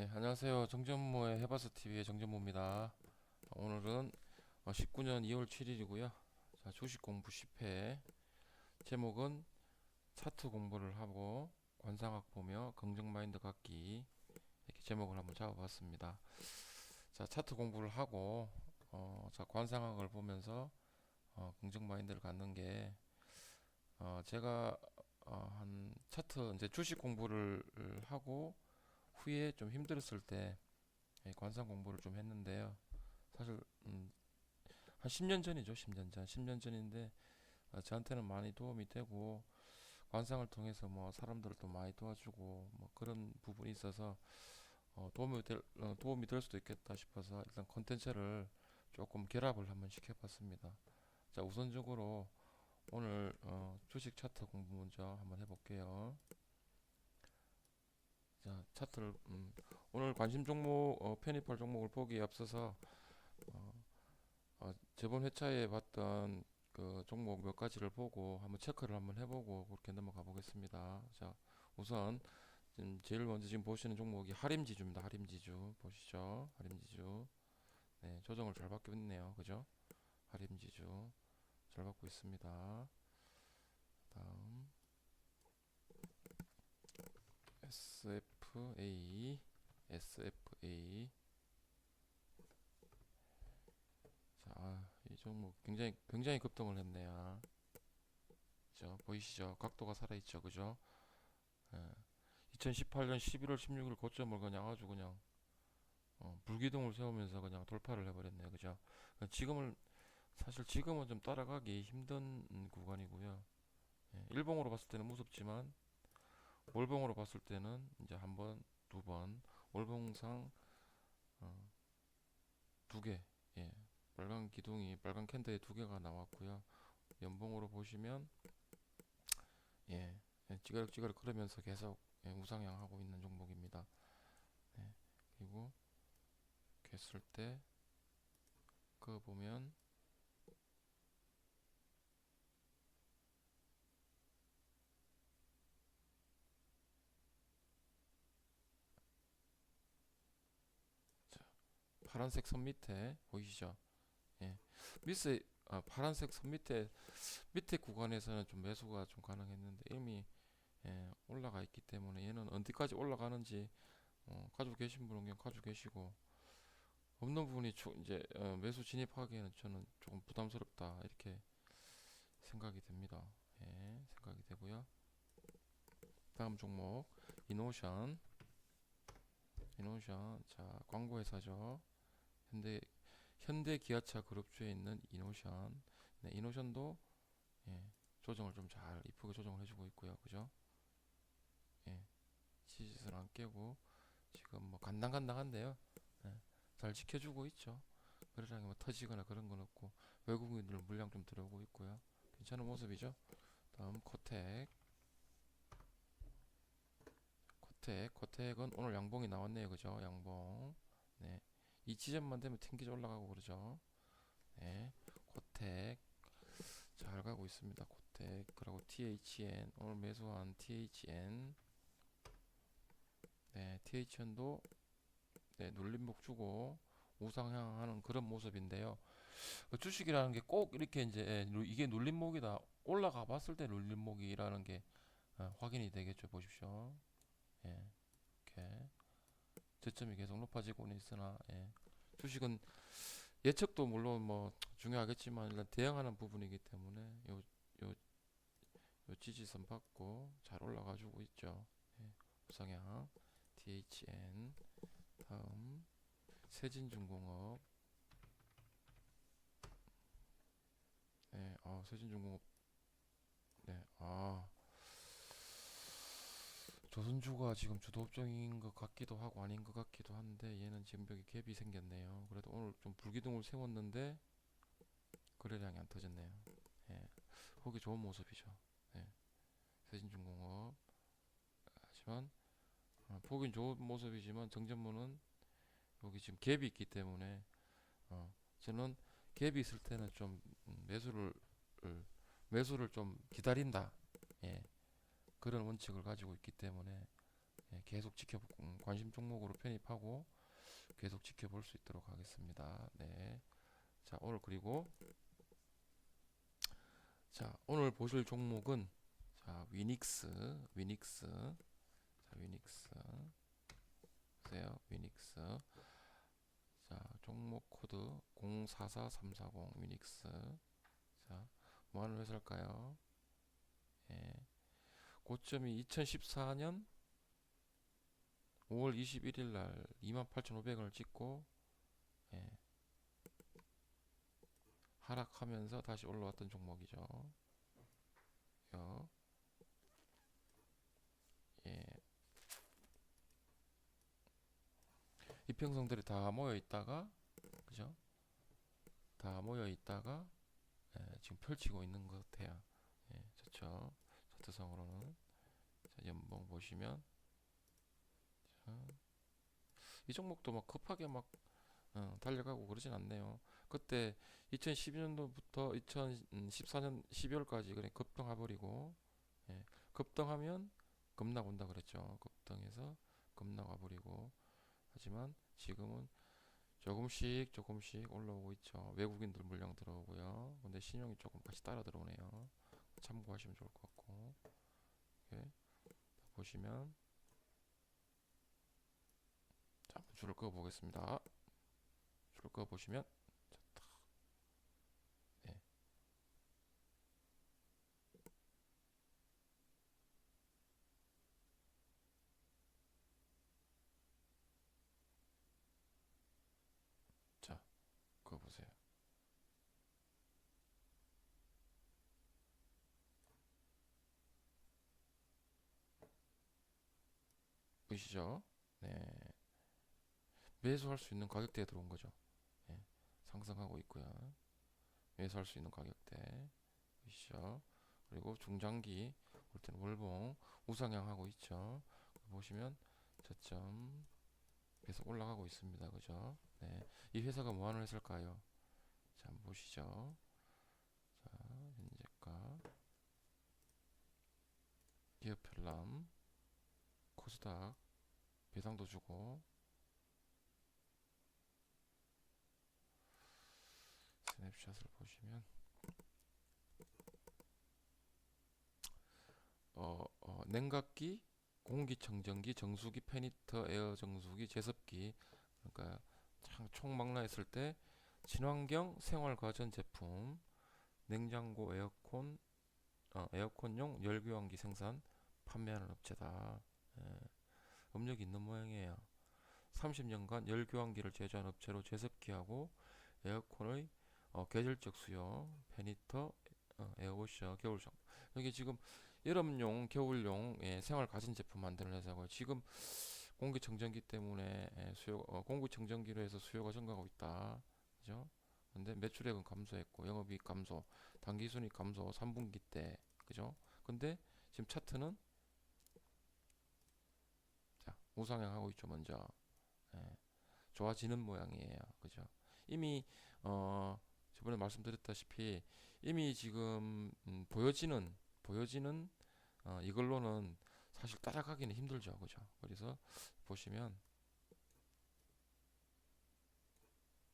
네, 안녕하세요. 정전모의 해바스 TV의 정전모입니다. 오늘은 19년 2월 7일이고요. 자, 주식 공부 10회. 제목은 차트 공부를 하고 관상학 보며 긍정 마인드 갖기 이렇게 제목을 한번 잡아봤습니다. 자, 차트 공부를 하고 어, 자, 관상학을 보면서 어, 긍정 마인드를 갖는 게 어, 제가 어, 한 차트 이제 주식 공부를 하고 후에 좀 힘들었을 때 예, 관상 공부를 좀 했는데요. 사실 음, 한 10년 전이죠. 10년 전. 10년 전인데 어, 저한테는 많이 도움이 되고 관상을 통해서 뭐 사람들을 또 많이 도와주고 뭐 그런 부분이 있어서 어, 도움이 될 어, 도움이 될 수도 있겠다 싶어서 일단 콘텐츠를 조금 결합을 한번 시켜봤습니다. 자, 우선적으로 오늘 어, 주식 차트 공부 먼저 한번 해볼게요. 자, 차트를 음, 오늘 관심 종목 어, 편입할 종목을 보기에 앞서서 어, 어, 저번 회차에 봤던 그 종목 몇 가지를 보고 한번 체크를 한번 해보고 그렇게 넘어가 보겠습니다. 자, 우선 지금 제일 먼저 지금 보시는 종목이 하림지주입니다. 하림지주 보시죠. 하림지주 네, 조정을 잘 받고 있네요. 그죠? 하림지주 잘 받고 있습니다. 다음 SFA SFA 자, 아, 이 종목 굉장히 굉장히 급등을 했네요. 저 보이시죠? 각도가 살아 있죠, 그죠? 예. 2018년 11월 16일 고점을 그냥 아주 그냥 어, 불기둥을 세우면서 그냥 돌파를 해버렸네요, 그죠? 그러니까 지금을 사실 지금은 좀 따라가기 힘든 음, 구간이고요. 예, 일봉으로 봤을 때는 무섭지만 월봉으로 봤을 때는 이제 한 번, 두 번, 월봉상 어, 두 개, 예, 빨간 기둥이 빨간 캔들에 두 개가 나왔고요. 연봉으로 보시면 예, 예, 찌그럭찌그럭 그러면서 계속 예, 우상향하고 있는 종목입니다. 네, 그리고 했을 때 그거 보면 파란색 선 밑에 보이시죠? 예. 밑에 아, 파란색 선 밑에 밑에 구간에서는 좀 매수가 좀 가능했는데 이미 예, 올라가 있기 때문에 얘는 어디까지 올라가는지 어, 가지고 계신 분은 그냥 가지고 계시고 없는 분이 초, 이제 어, 매수 진입하기에는 저는 조금 부담스럽다 이렇게 생각이 됩니다. 예, 생각이 되고요. 다음 종목 이노션 이노션 자 광고 회사죠. 현대 현대 기아차 그룹주에 있는 이노션 네, 이노션도 예, 조정을 좀 잘 이쁘게 조정을 해주고 있고요, 그죠? 예, 시짓을 안 깨고 지금 뭐 간당간당한데요. 예, 잘 지켜주고 있죠. 그러랑이 뭐 터지거나 그런 건 없고 외국인들 물량 좀 들어오고 있고요. 괜찮은 모습이죠. 다음 코텍 코텍 코텍은 오늘 양봉이 나왔네요, 그죠? 양봉 네. 이 지점만 되면 튕기져 올라가고 그러죠. 네, 코텍 잘 가고 있습니다. 코텍 그리고 THN 오늘 매수한 THN 네, THN도 네, 눌림목 주고 우상향하는 그런 모습인데요. 그 주식이라는 게 꼭 이렇게 이제 예, 누- 이게 눌림목이다 올라가 봤을 때 눌림목이라는 게 어, 확인이 되겠죠. 보십시오. 예, 이렇게 저점이 계속 높아지고는 있으나 예. 주식은 예측도 물론 뭐 중요하겠지만 일단 대응하는 부분이기 때문에 요 요 요 지지선 받고 잘 올라가지고 있죠. 예. 우상향 DHN 다음 세진중공업 네, 아 세진중공업 네, 아 조선주가 지금 주도업종인 것 같기도 하고 아닌 것 같기도 한데 얘는 지금 여기 갭이 생겼네요. 그래도 오늘 좀 불기둥을 세웠는데 거래량이 안 터졌네요. 예, 보기 좋은 모습이죠. 예, 세진중공업 하지만 어, 보긴 좋은 모습이지만 정전문은 여기 지금 갭이 있기 때문에 어, 저는 갭이 있을 때는 좀 음, 매수를 을- 매수를 좀 기다린다. 예. 그런 원칙을 가지고 있기 때문에 예, 계속 지켜 음, 관심 종목으로 편입하고 계속 지켜볼 수 있도록 하겠습니다. 네. 자, 오늘 그리고 자, 오늘 보실 종목은 자, 위닉스, 위닉스. 자, 위닉스. 보세요. 위닉스. 자, 종목 코드 044340 위닉스. 자, 뭐 하는 회사일까요? 예. 고점이 2014년 5월 21일 날 28,500원을 찍고 예. 하락하면서 다시 올라왔던 종목이죠. 요. 예. 이평성들이 다 모여 있다가 그죠? 다 모여 있다가 예, 지금 펼치고 있는 것 같아요. 예, 좋죠. 차트상으로는 자, 연봉 보시면 자, 이 종목도 막 급하게 막 어, 달려가고 그러진 않네요. 그때 2012년도부터 2014년 12월까지 그래 급등해 버리고 예, 급등하면 급락 온다 그랬죠. 급등해서 급락 와 버리고 하지만 지금은 조금씩 조금씩 올라오고 있죠. 외국인들 물량 들어오고요. 근데 신용이 조금 같이 따라 들어오네요. 참고하시면 좋을 것 같고. 이렇게 보시면. 자 줄을 그어 보겠습니다. 줄을 그어 보시면 자, 딱. 네. 자 그어 보세요. 보이시죠? 네. 매수할 수 있는 가격대에 들어온 거죠. 예, 상승하고 있고요. 매수할 수 있는 가격대 보이시죠? 그리고 중장기 올 때는 월봉 우상향하고 있죠. 보시면 저점 계속 올라가고 있습니다. 그죠? 네. 이 회사가 뭐 하는 회사일까요? 자, 한번 보시죠. 자, 현재가 기업 편람 코스닥 배당도 주고. 스냅샷을 보시면. 어, 어, 냉각기, 공기청정기, 정수기, 페니터, 에어 정수기, 제습기. 그러니까 참 총망라했을 때 친환경 생활 가전 제품, 냉장고, 에어컨, 어, 에어컨용 열교환기 생산 판매하는 업체다. 예, 업력이 있는 모양이에요. 30년간 열교환기를 제조한 업체로 제습기하고 에어컨의 어, 계절적 수요, 페니터, 어, 에어워셔, 겨울장. 여기 지금 여름용, 겨울용 예, 생활 가전 제품 만드는 회사고요. 지금 공기청정기 때문에 예, 수요, 어, 공기청정기로 해서 수요가 증가하고 있다. 그죠? 근데 매출액은 감소했고 영업이익 감소, 단기순이익 감소 3분기 때 그죠? 근데 지금 차트는 자 우상향하고 있죠 먼저 예, 좋아지는 모양이에요 그죠? 이미 어 저번에 말씀드렸다시피 이미 지금 음, 보여지는 보여지는 어, 이걸로는 사실 따라가기는 힘들죠 그죠? 그래서 보시면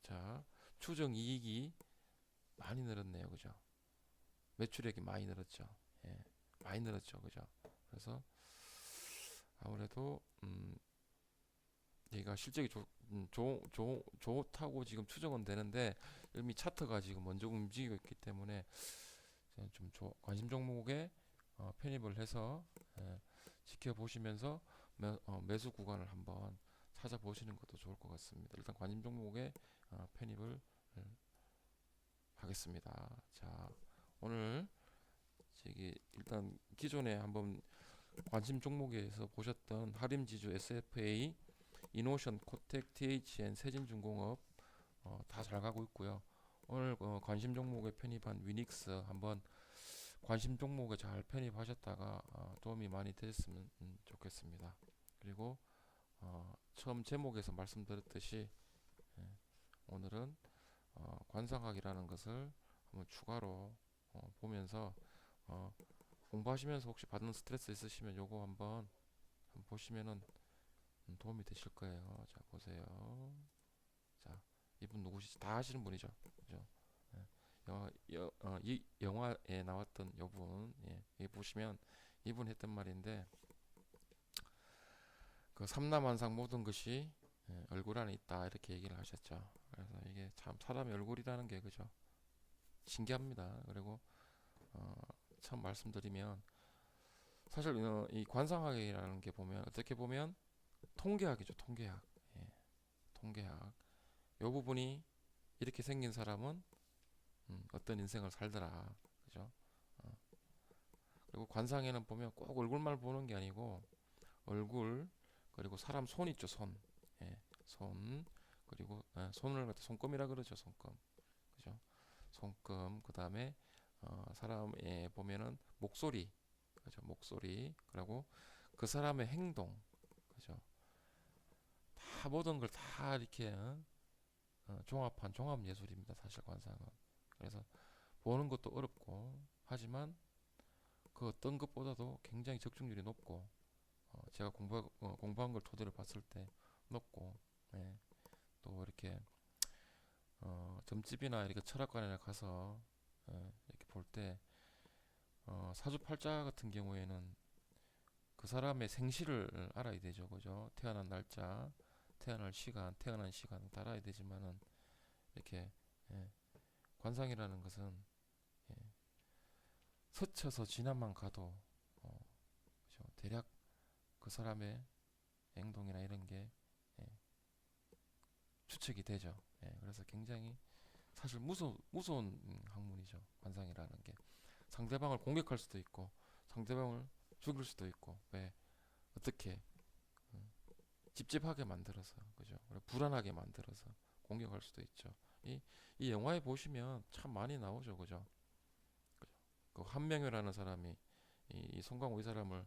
자 추정 이익이 많이 늘었네요 그죠? 매출액이 많이 늘었죠. 예, 많이 늘었죠, 그죠? 그래서 아무래도 음, 얘가 실적이 좋, 음, 좋, 좋, 좋다고 지금 추정은 되는데 이미 차트가 지금 먼저 움직이고 있기 때문에 좀 조, 관심 종목에 어, 편입을 해서 예, 지켜보시면서 매, 어, 매수 구간을 한번 찾아보시는 것도 좋을 것 같습니다. 일단 관심 종목에 어, 편입을 예, 하겠습니다. 자. 오늘 저기 일단 기존에 한번 관심 종목에서 보셨던 하림지주 SFA, 이노션, 코텍, THN, 세진중공업 어, 다 잘 가고 있고요. 오늘 어, 관심 종목에 편입한 위닉스 한번 관심 종목에 잘 편입하셨다가 어, 도움이 많이 되셨으면 음, 좋겠습니다. 그리고 어, 처음 제목에서 말씀드렸듯이 예, 오늘은 어, 관상학이라는 것을 한번 추가로 어, 보면서 어, 공부하시면서 혹시 받는 스트레스 있으시면 요거 한번 한번 보시면은 음, 도움이 되실 거예요. 자 보세요. 자 이분 누구시지? 다 아시는 분이죠. 그죠? 예. 영화 여, 어, 이 영화에 나왔던 여분 예, 여기 보시면 이분 했던 말인데 그 삼남한상 모든 것이 예, 얼굴 안에 있다 이렇게 얘기를 하셨죠. 그래서 이게 참 사람의 얼굴이라는 게 그죠? 신기합니다. 그리고 어, 참 말씀드리면 사실 어, 이 관상학이라는 게 보면 어떻게 보면 통계학이죠. 통계학. 예, 통계학. 요 부분이 이렇게 생긴 사람은 음, 어떤 인생을 살더라. 그죠? 어. 그리고 관상에는 보면 꼭 얼굴만 보는 게 아니고 얼굴 그리고 사람 손 있죠. 손. 예, 손 그리고 예, 손을 갖다 손금이라 그러죠. 손금. 그죠? 손금 그 다음에 어, 사람에 보면은 목소리 그죠? 목소리 그리고 그 사람의 행동 그죠? 다 모든 걸 다 이렇게 어? 어, 종합한 종합 예술입니다. 사실 관상은. 그래서 보는 것도 어렵고 하지만 그 어떤 것보다도 굉장히 적중률이 높고 어, 제가 공부 어, 공부한 걸 토대로 봤을 때 높고 예. 또 이렇게 어, 점집이나 이렇게 철학관에 가서 예, 볼 때 어, 사주팔자 같은 경우에는 그 사람의 생시를 알아야 되죠, 그죠? 태어난 날짜, 태어날 시간, 태어난 시간 다 알아야 되지만은 이렇게 예, 관상이라는 것은 예, 스쳐서 지나만 가도 어, 그죠? 대략 그 사람의 행동이나 이런 게 예, 추측이 되죠. 예, 그래서 굉장히 사실 무서 무서운 음, 학문이죠. 관상이라는 게 상대방을 공격할 수도 있고 상대방을 죽일 수도 있고 왜 어떻게 음, 찝찝하게 만들어서 그죠? 불안하게 만들어서 공격할 수도 있죠. 이, 이 영화에 보시면 참 많이 나오죠, 그죠? 그죠? 그 한명회라는 사람이 이, 이 송강호 이 사람을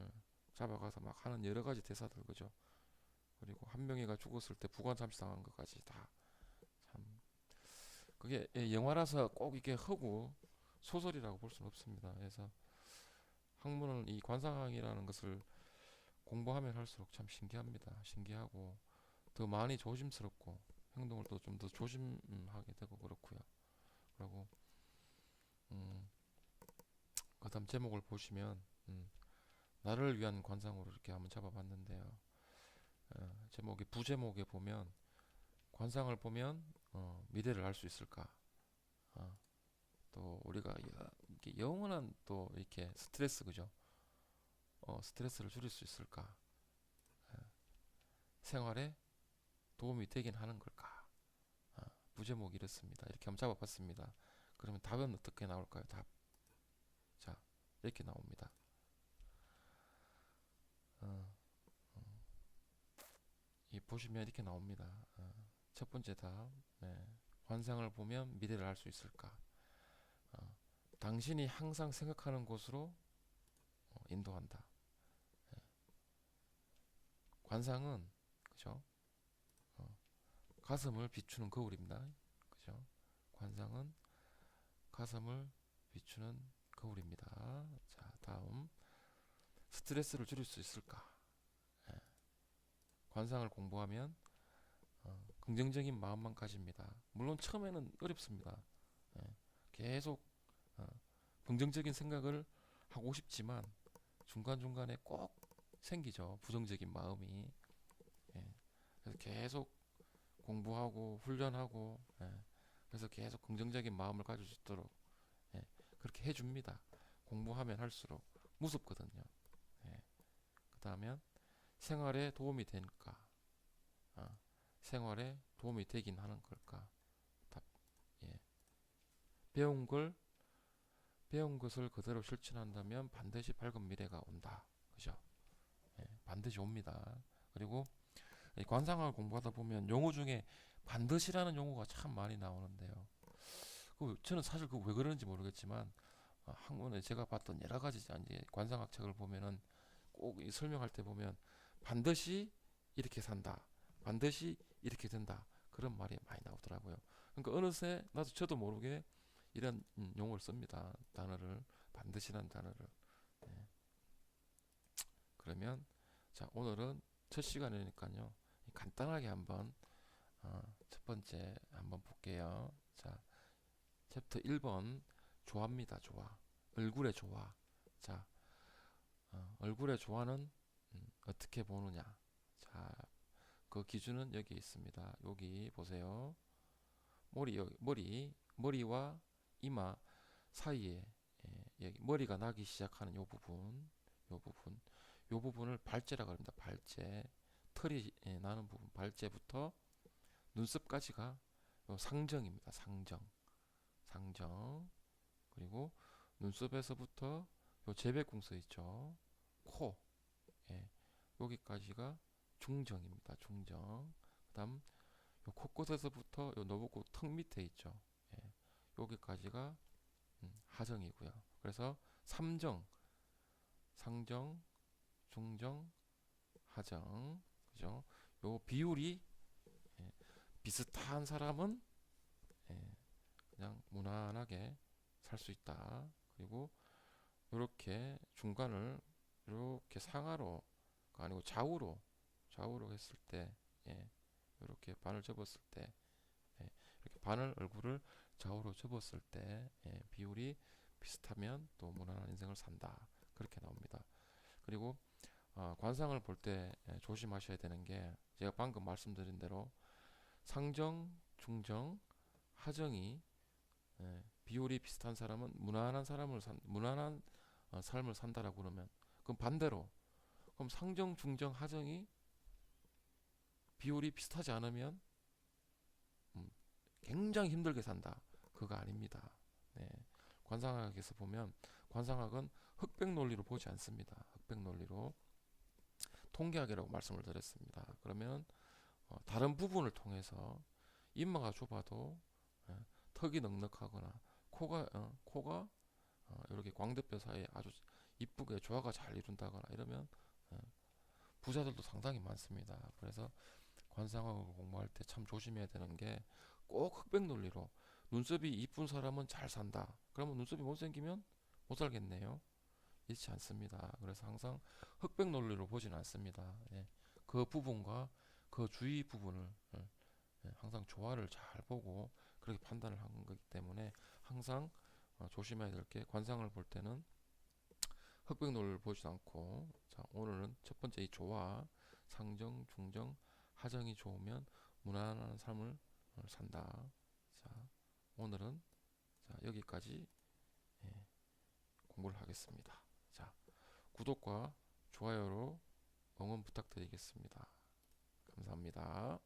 어, 잡아가서 막 하는 여러 가지 대사들 그죠? 그리고 한명회가 죽었을 때 부관 참시 당한 것까지 다참 그게 예, 영화라서 꼭 이게 허구 소설이라고 볼 수는 없습니다. 그래서 학문을 이 관상학이라는 것을 공부하면 할수록 참 신기합니다. 신기하고 더 많이 조심스럽고 행동을 또 좀 더 조심하게 되고 그렇고요. 그리고 음, 그다음 제목을 보시면 음, 나를 위한 관상으로 이렇게 한번 잡아봤는데요. 어, 제목이 부제목에 보면 관상을 보면 어, 미래를 알 수 있을까? 어, 또 우리가 여, 이렇게 영원한 또 이렇게 스트레스 그죠? 어, 스트레스를 줄일 수 있을까? 예. 생활에 도움이 되긴 하는 걸까? 아, 부제목이 이렇습니다. 이렇게 한번 잡아봤습니다. 그러면 답은 어떻게 나올까요? 답. 자, 이렇게 나옵니다. 어, 어. 이 보시면 이렇게 나옵니다. 어, 첫 번째 답. 네. 관상을 보면 미래를 알 수 있을까? 어, 당신이 항상 생각하는 곳으로 어, 인도한다. 예. 관상은 그죠? 어, 가슴을 비추는 거울입니다. 그죠? 관상은 가슴을 비추는 거울입니다. 자, 다음 스트레스를 줄일 수 있을까? 예. 관상을 공부하면 어, 긍정적인 마음만 가집니다. 물론 처음에는 어렵습니다. 예. 계속 어, 긍정적인 생각을 하고 싶지만 중간중간에 꼭 생기죠. 부정적인 마음이. 예. 그래서 계속 공부하고 훈련하고 예. 그래서 계속 긍정적인 마음을 가질 수 있도록 예. 그렇게 해줍니다. 공부하면 할수록 무섭거든요. 예. 그 다음에 생활에 도움이 되니까 아, 생활에 도움이 되긴 하는 걸까? 답, 예. 배운 걸 배운 것을 그대로 실천한다면 반드시 밝은 미래가 온다. 그죠? 예, 반드시 옵니다. 그리고 이 관상학을 공부하다 보면 용어 중에 반드시라는 용어가 참 많이 나오는데요. 그 저는 사실 그 왜 그러는지 모르겠지만 어, 학문에 제가 봤던 여러 가지 관상학 책을 보면은 꼭이 설명할 때 보면 반드시 이렇게 산다. 반드시 이렇게 된다. 그런 말이 많이 나오더라고요. 그러니까 어느새 나도 저도 모르게 이런 음, 용어를 씁니다. 단어를 반드시라는 단어를. 예. 그러면 자, 오늘은 첫 시간이니까요. 간단하게 한번 어, 첫 번째 한번 볼게요. 자, 챕터 1번 조화입니다. 조화. 얼굴의 조화. 자, 어, 얼굴의 조화는 음, 어떻게 보느냐. 자, 그 기준은 여기 있습니다. 여기 보세요. 머리 여기, 머리 머리와 이마 사이에 예, 여기 머리가 나기 시작하는 요 부분, 요 부분, 요 부분을 발제라고 합니다. 발제. 털이 예, 나는 부분, 발제부터 눈썹까지가 요 상정입니다. 상정, 상정. 그리고 눈썹에서부터 요 제백궁서 있죠. 코, 예, 여기까지가 중정입니다. 중정. 그 다음 요 코끝에서부터 요 노붓구 턱 밑에 있죠. 예, 여기까지가 음, 하정이고요. 그래서 삼정, 상정, 중정, 하정, 그죠? 요 비율이 예, 비슷한 사람은 예, 그냥 무난하게 살 수 있다. 그리고 이렇게 중간을 이렇게 상하로 아니고 좌우로 좌우로 했을 때 예, 이렇게 반을 접었을 때 예, 이렇게 반을 얼굴을 좌우로 접었을 때 예, 비율이 비슷하면 또 무난한 인생을 산다 그렇게 나옵니다. 그리고 어, 관상을 볼때 예, 조심하셔야 되는 게 제가 방금 말씀드린 대로 상정, 중정, 하정이 예, 비율이 비슷한 사람은 무난한 사람을 산 무난한 어, 삶을 산다라고 그러면 그럼 반대로 그럼 상정, 중정, 하정이 비율이 비슷하지 않으면 음, 굉장히 힘들게 산다. 그거 아닙니다. 네. 관상학에서 보면 관상학은 흑백 논리로 보지 않습니다. 흑백 논리로 통계학이라고 말씀을 드렸습니다. 그러면 어, 다른 부분을 통해서 이마가 좁아도 예, 턱이 넉넉하거나 코가 어, 코가 어, 이렇게 광대뼈 사이에 아주 이쁘게 조화가 잘 이룬다거나 이러면 어, 부자들도 상당히 많습니다. 그래서 관상학을 공부할 때 참 조심해야 되는 게 꼭 흑백 논리로 눈썹이 이쁜 사람은 잘 산다. 그러면 눈썹이 못생기면 못 살겠네요. 있지 않습니다. 그래서 항상 흑백 논리로 보진 않습니다. 예. 그 부분과 그 주위 부분을 예, 예, 항상 조화를 잘 보고 그렇게 판단을 하는 거기 때문에 항상 어, 조심해야 될 게 관상을 볼 때는 흑백 논리를 보지 않고 자 오늘은 첫 번째 이 조화 상정 중정 하정이 좋으면 무난한 삶을 어, 산다. 자 오늘은 자 여기까지 예, 공부를 하겠습니다. 자 구독과 좋아요로 응원 부탁드리겠습니다. 감사합니다.